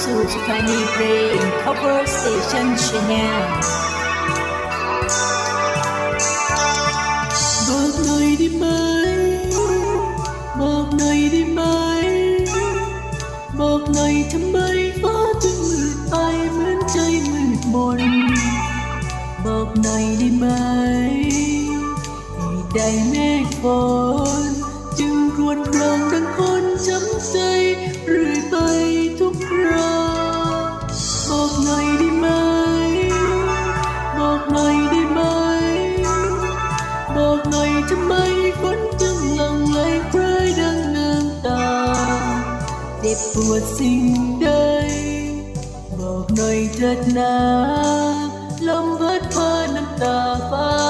สู่สถานีเพลง Cover Station Channel บอกหน่อยได้ไหม บอกหน่อยได้ไหม บอกหน่อยทำไมฟ้าถึงมืดไปเหมือนใจมืดมน บอกหน่อยได้ไหมให้ได้เมฆฝนจึงรวญครางดังคน ช้ำใจเรื่อยไปทุกคราบอกหน่อยได้ไหม บอกหน่อยได้ไหม บอกหน่อยทำไมฝนจึงหลั่งไหลพรายดังน้ำตาเจ็บปวดสิ่งใด บอกหน่อยเถิดนาลมพัดพาน้ำตาฟ้า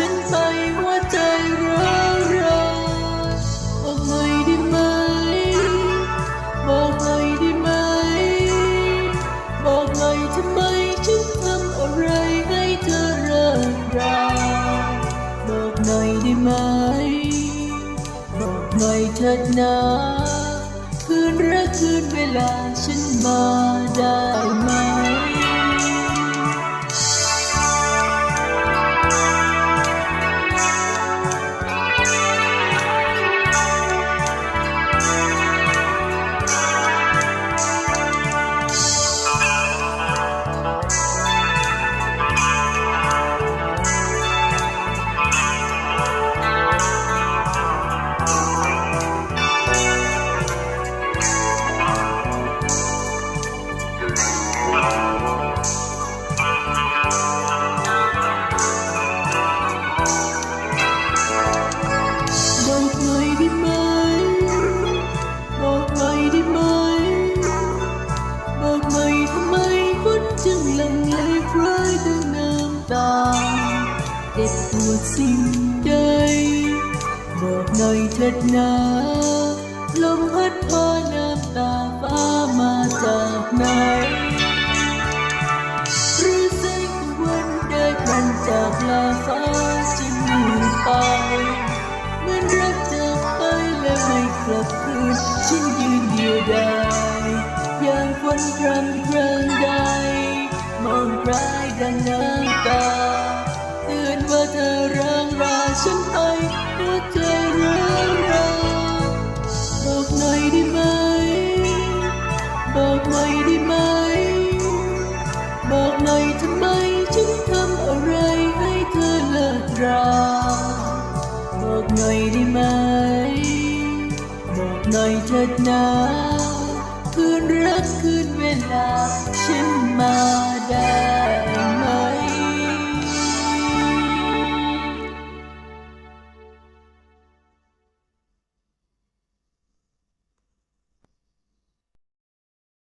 ฉันไปหัวใจร้าวร้านบอกหน่อยได้ไหม บอกหน่อยได้ไหม บอกหน่อยทำไมฉันทำอะไรให้เธอเลิกราบอกหน่อยได้ไหม บอกหน่อยเถิดนะคืนรักคืนเวลาฉันมาได้ไหม เจ็บปวดสิ่งใดบอกหน่อยเถิดนะลมพัดพาน้ำตาฟ้ามาจากไหนหรือแสงตะวันได้พันจากลาฟ้าจึงมืดไปเหมือนรักจากไปและไม่กลับคืนฉันยืนเดียวดายอย่างคนพรำครั้งใดมองรายดังน้ำตา ว่าเธอร่างราฉันไปหัวใจร้าวราบอกหน่อยได้ไหม บอกหน่อยได้ไหม บอกหน่อยทำไมฉันทำอะไรให้เธอเลิกราบอกหน่อยได้ไหม บอกหน่อยเถิดนะคืนรักคืนเวลาฉันมา